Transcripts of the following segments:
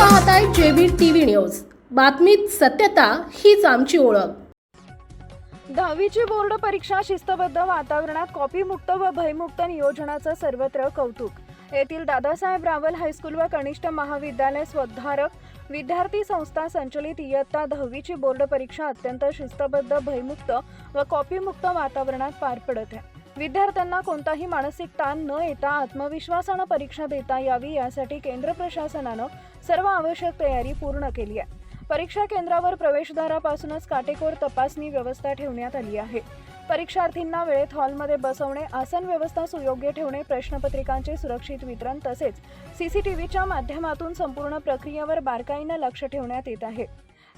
पाहताय JB TV news. बातमीत सत्यता हीच आमची ओळख. दहावीची बोर्ड परीक्षा शिस्तबद्ध वातावरणात कॉपीमुक्त व भयमुक्त नियोजनाचं सर्वत्र कौतुक. येथील दादासाहेब रावल हायस्कूल व कनिष्ठ महाविद्यालय स्वधारक विद्यार्थी संस्था संचलित इयत्ता दहावीची बोर्ड परीक्षा अत्यंत शिस्तबद्ध भयमुक्त व कॉपीमुक्त वातावरणात पार पडत आहे. विद्यार्थ्यांना कोणताही मानसिक ताण न येता आत्मविश्वासानं परीक्षा देता यावी यासाठी केंद्र प्रशासनानं सर्व आवश्यक तयारी पूर्ण केली आहे. परीक्षा केंद्रावर प्रवेशद्वारापासूनच काटेकोर तपासणी व्यवस्था ठेवण्यात आली आहे. परीक्षार्थींना वेळेत हॉलमध्ये बसवणे आसन व्यवस्था सुयोग्य ठेवणे प्रश्नपत्रिकांचे सुरक्षित वितरण तसेच सीसीटीव्हीच्या माध्यमातून संपूर्ण प्रक्रियेवर बारकाईनं लक्ष ठेवण्यात येत आहे.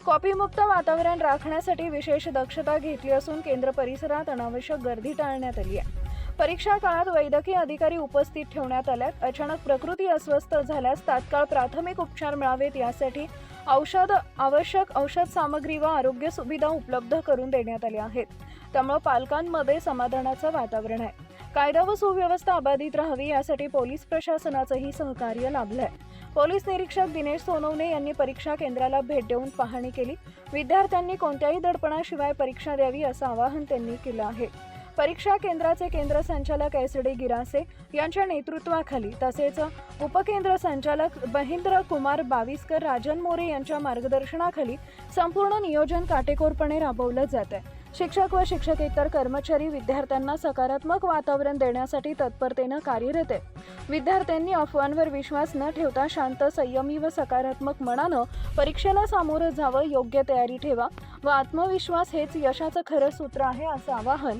कॉपीमुक्त वातावरण राखण्यासाठी विशेष दक्षता घेतली असून केंद्र परिसरात अनावश्यक गर्दी टाळण्यात आली आहे. परीक्षा काळात वैद्यकीय अधिकारी उपस्थित ठेवण्यात आल्यात. अचानक प्रकृती अस्वस्थ झाल्यास तात्काळ प्राथमिक उपचार मिळावेत यासाठी औषध आवश्यक औषध सामग्री व आरोग्य सुविधा उपलब्ध करून देण्यात आल्या आहेत. त्यामुळे पालकांमध्ये समाधानाचं वातावरण आहे. कायदा व सुव्यवस्था अबाधित राहावी यासाठी पोलीस प्रशासनाचंही सहकार्य लाभलं आहे पोलीस निरीक्षक दिनेश सोनवणे यांनी परीक्षा केंद्राला भेट देऊन पाहणी केली. विद्यार्थ्यांनी कोणत्याही दडपणाशिवाय परीक्षा द्यावी असं आवाहन त्यांनी केलं आहे. परीक्षा केंद्राचे केंद्र संचालक एस डी गिरासे यांच्या नेतृत्वाखाली तसेच उपकेंद्र संचालक महेंद्र कुमार बाविस्कर राजन मोरे यांच्या मार्गदर्शनाखाली संपूर्ण नियोजन काटेकोरपणे राबवलं जात आहे शिक्षक व शिक्षकेतर कर्मचारी विद्यार्थ्यांना सकारात्मक वातावरण देण्यासाठी तत्परतेनं कार्यरत आहे विद्यार्थ्यांनी अफवांवर विश्वास न ठेवता शांत संयमी व सकारात्मक मनानं परीक्षेला सामोरं जावं योग्य तयारी ठेवा व आत्मविश्वास हेच यशाचं खरं सूत्र आहे असं आवाहन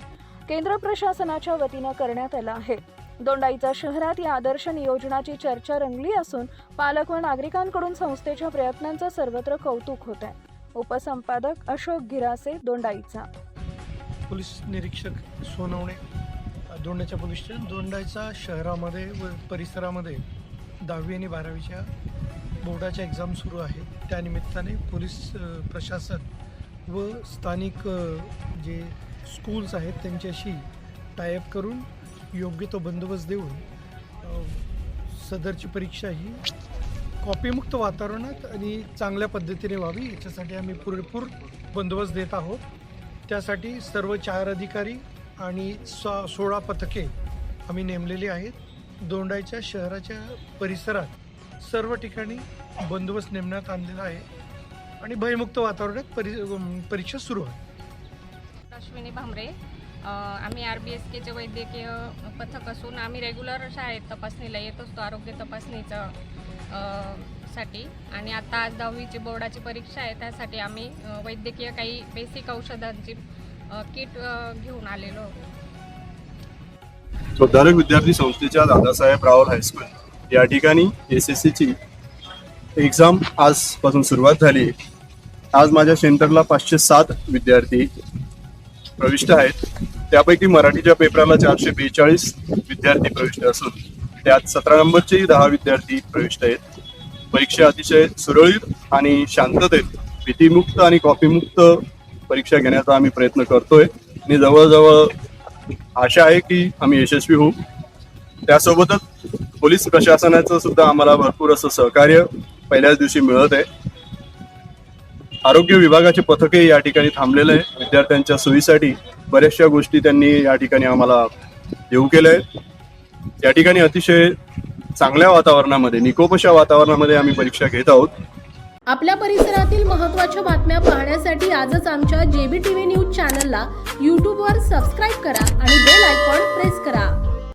केंद्र प्रशासनाच्या वतीनं करण्यात आलं आहे. दोंडाईचा शहरात या आदर्श नियोजनाची चर्चा रंगली असून पालक व नागरिकांकडून संस्थेच्या प्रयत्नांचं सर्वत्र कौतुक होत आहे उपसंपादक अशोक गिरासे दोंडाईचा. पोलीस निरीक्षक सोनवणे दोंडाच्या पोलीस स्टेशन दोंडाच्या शहरामध्ये व परिसरामध्ये दहावी आणि बारावीच्या बोर्डाच्या एक्झाम सुरू आहेत. त्यानिमित्ताने पोलीस प्रशासन व स्थानिक जे स्कूल्स आहेत त्यांच्याशी टायअप करून योग्य तो बंदोबस्त देऊन सदरची परीक्षा ही कॉपीमुक्त वातावरणात आणि चांगल्या पद्धतीने व्हावी याच्यासाठी आम्ही पुरेपूर बंदोबस्त देत आहोत. त्यासाठी सर्व चार अधिकारी आणि सो सोळा पथके आम्ही नेमलेली आहेत. दोंडाईच्या शहराच्या परिसरात सर्व ठिकाणी बंदोबस्त नेमण्यात आणलेला आहे आणि भयमुक्त वातावरणात परी परीक्षा सुरू आहे. अश्विनी भांबरे आम्ही आर बी एस केचे वैद्यकीय पथक असून आम्ही रेग्युलर शाळेत तपासणीला येत असतो आरोग्य तपासणीचं साठी. आणि आता आज दहावीची बोर्डाची परीक्षा आहे त्यासाठी आम्ही वैद्यकीय काही बेसिक औषधांची किट घेऊन आलेलो आहोत. सुधारक विद्यार्थी संस्थेच्या दादासाहेब रावल हायस्कूल या ठिकाणी एस एस सीची एक्झाम आजपासून सुरुवात झाली आज माझ्या सेंटरला पाचशे सात विद्यार्थी प्रविष्ट आहेत. त्यापैकी मराठीच्या पेपराला चारशे बेचाळीस विद्यार्थी प्रविष्ट असून त्यात सतरा नंबरचेही दहा विद्यार्थी प्रविष्ट आहेत. परीक्षा अतिशय सुरळीत आणि शांततेत भीतीमुक्त आणि कॉपीमुक्त परीक्षा घेण्याचा आम्ही प्रयत्न करतोय. आणि जवळजवळ आशा आहे की आम्ही यशस्वी होऊ. त्यासोबतच पोलीस प्रशासनाचं सुद्धा आम्हाला भरपूर असं सहकार्य पहिल्याच दिवशी मिळत आहे. आरोग्य विभागाचे पथके या ठिकाणी थांबलेले आहे. विद्यार्थ्यांच्या सोयीसाठी बऱ्याचशा गोष्टी त्यांनी या ठिकाणी आम्हाला देऊ केल्या आहेत. या ठिकाणी अतिशय चांगल्या वातावरणामध्ये निकोपशा वातावरणामध्ये आम्ही परीक्षा घेत आहोत. आपल्या परिसरातील महत्त्वाच्या बातम्या पाहण्यासाठी आजच आमच्या जेबी टीव्ही न्यूज चॅनलला यूट्यूबवर सबस्क्राईब करा आणि बेल आयकॉन प्रेस करा.